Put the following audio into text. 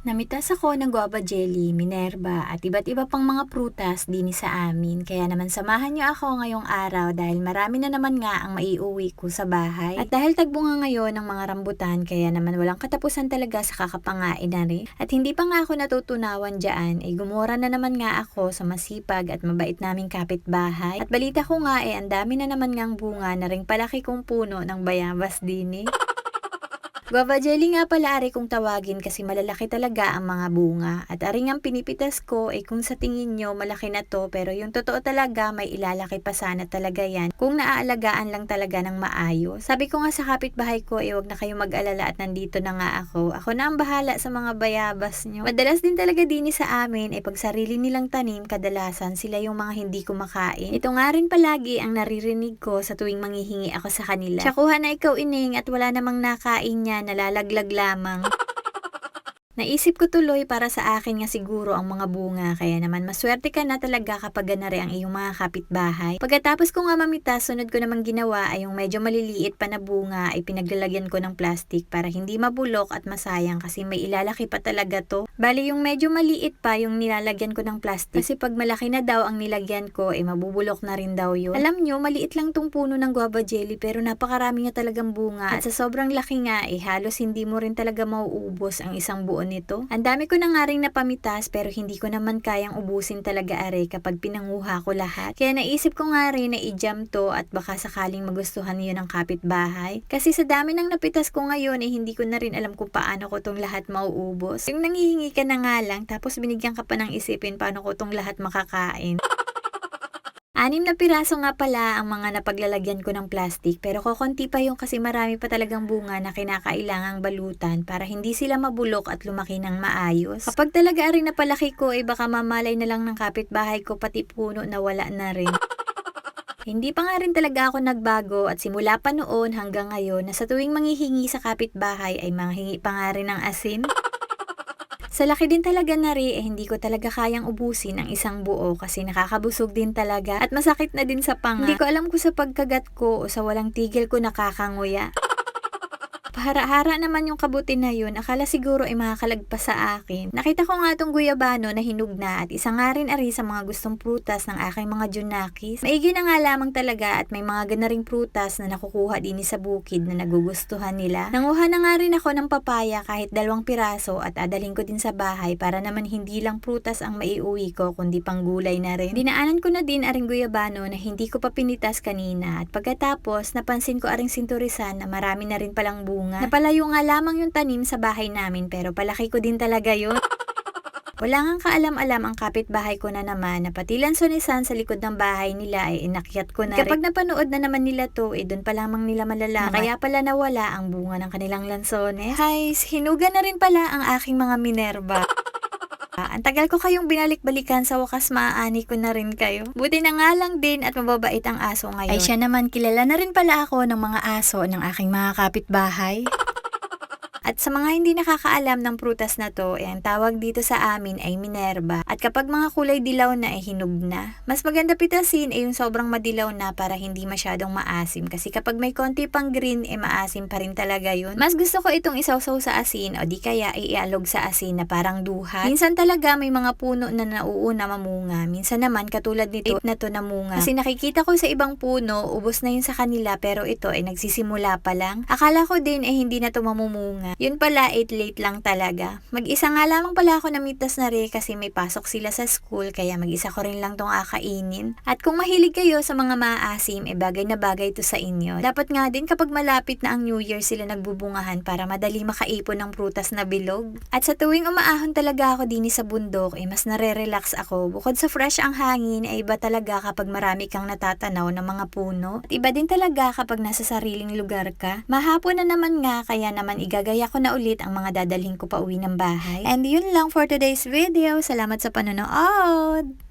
Namitas ako ng guava jelly, minerva at iba't iba pang mga prutas din sa amin. Kaya naman samahan niyo ako ngayong araw dahil marami na naman nga ang maiuwi ko sa bahay. At dahil tagbunga ngayon ng mga rambutan, kaya naman walang katapusan talaga sa kakapangain na rin. At hindi pa nga ako natutunawan dyan, ay gumora na naman nga ako sa masipag at mabait naming kapitbahay. At balita ko nga eh, ang dami na naman ngang bunga na ring palaki kong puno ng bayabas din eh. Guava jelly nga pala ari kung tawagin kasi malalaki talaga ang mga bunga. At ari ang pinipitas ko ay kung sa tingin nyo malaki na to pero yung totoo talaga may ilalaki pa sana talaga yan kung naaalagaan lang talaga ng maayos. Sabi ko nga sa kapitbahay ko eh wag na kayo mag-alala at nandito na nga ako. Ako na ang bahala sa mga bayabas nyo. Madalas din talaga din sa amin ay pag sarili nilang tanim kadalasan sila yung mga hindi kumakain. Ito nga rin palagi ang naririnig ko sa tuwing manghihingi ako sa kanila. Siya kuha na ikaw ining at wala namang nakain niya nalalaglag lamang. Naisip ko tuloy para sa akin nga siguro ang mga bunga kaya naman maswerte ka na talaga kapag ganari ang iyong mga kapitbahay. Pagkatapos ko nga mamita, sunod ko namang ginawa ay yung medyo maliliit pa na bunga ay pinaglalagyan ko ng plastic para hindi mabulok at masayang kasi may ilalaki pa talaga to. Bali yung medyo maliit pa yung nilalagyan ko ng plastic kasi pag malaki na daw ang nilagyan ko ay mabubulok na rin daw yun. Alam nyo, maliit lang tong puno ng guava jelly pero napakarami nga talagang bunga at sa sobrang laki nga eh halos hindi mo rin talaga mauubos ang isang buo nito. Ang dami ko na nga rin napamitas pero hindi ko naman kayang ubusin talaga are kapag pinanguha ko lahat. Kaya naisip ko nga rin na i-jam to at baka sakaling magustuhan yun ng kapitbahay. Kasi sa dami ng napitas ko ngayon eh hindi ko na rin alam kung paano ko tong lahat mauubos. Yung nangihingi ka na nga lang tapos binigyan ka pa ng isipin paano ko tong lahat makakain. Anim na piraso nga pala ang mga napaglalagyan ko ng plastic pero kokonti pa yung kasi marami pa talagang bunga na kinakailangang balutan para hindi sila mabulok at lumaki ng maayos. Kapag talaga rin napalaki ko ay baka mamalay na lang ng kapitbahay ko pati puno na wala na rin. Hindi pa nga rin talaga ako nagbago at simula pa noon hanggang ngayon na sa tuwing manghihingi sa kapitbahay ay manghingi pa nga rin ng asin. Sa laki din talaga na rin, eh, hindi ko talaga kayang ubusin ang isang buo kasi nakakabusog din talaga at masakit na din sa panga. Hindi ko alam kung sa pagkagat ko o sa walang tigil ko nakakanguya. Pahara-hara naman yung kabuti na yun. Akala siguro ay makakalagpas sa akin. Nakita ko nga tong guyabano na hinug na at isa nga rin ari sa mga gustong prutas ng aking mga junakis. Maigi na nga lamang talaga at may mga ganaring prutas na nakukuha din sa bukid na nagugustuhan nila. Nanguha na nga rin ako ng papaya kahit dalawang piraso at adalhin ko din sa bahay para naman hindi lang prutas ang maiuwi ko kundi pang gulay na rin. Dinaanan ko na din aring guyabano na hindi ko pa pinitas kanina at pagkatapos napansin ko aring sinturisan na marami na rin palang bunga. Napalayo nga lamang yung tanim sa bahay namin pero palaki ko din talaga yun. Wala nga kaalam-alam ang kapitbahay ko na naman na pati lansonisan sa likod ng bahay nila ay inakyat ko na Kapag napanood na naman nila to, eh doon pa lamang nila malalaman. Na kaya pala nawala ang bunga ng kanilang lansones. Hay, hinuga na rin pala ang aking mga Minerva. Ang tagal ko kayong binalik-balikan sa wakas maaani ko na rin kayo. Buti na nga lang din at mababait ang aso ngayon. Ay siya naman kilala na rin pala ako ng mga aso ng aking mga kapitbahay. At sa mga hindi nakakaalam ng prutas na to, eh, ang tawag dito sa amin ay Minerva. At kapag mga kulay dilaw na, eh, hinog na. Mas maganda pitasin ay yung sobrang madilaw na para hindi masyadong maasim. Kasi kapag may konti pang green, eh maasim pa rin talaga yun. Mas gusto ko itong isawsaw sa asin o di kaya ialog sa asin na parang duhat. Minsan talaga may mga puno na nauuna mamunga. Minsan naman katulad nito na to namunga. Kasi nakikita ko sa ibang puno, ubos na yun sa kanila pero ito ay nagsisimula pa lang. Akala ko din eh hindi na to mamumunga. Yun pala, 8 late lang talaga. Mag-isa nga lamang pala ako namitas na rin kasi may pasok sila sa school kaya mag-isa ko rin lang tong akainin. At kung mahilig kayo sa mga maasim, e bagay na bagay to sa inyo. Dapat nga din kapag malapit na ang New Year sila nagbubungahan para madali makaipon ng prutas na bilog. At sa tuwing umaahon talaga ako din sa bundok, eh mas nare-relax ako. Bukod sa fresh ang hangin, ay iba talaga kapag marami kang natatanaw ng mga puno. At iba din talaga kapag nasa sariling lugar ka. Mahapon na naman nga, kaya naman igagaya ko na ulit ang mga dadalhin ko pa uwi ng bahay. And yun lang for today's video. Salamat sa panonood!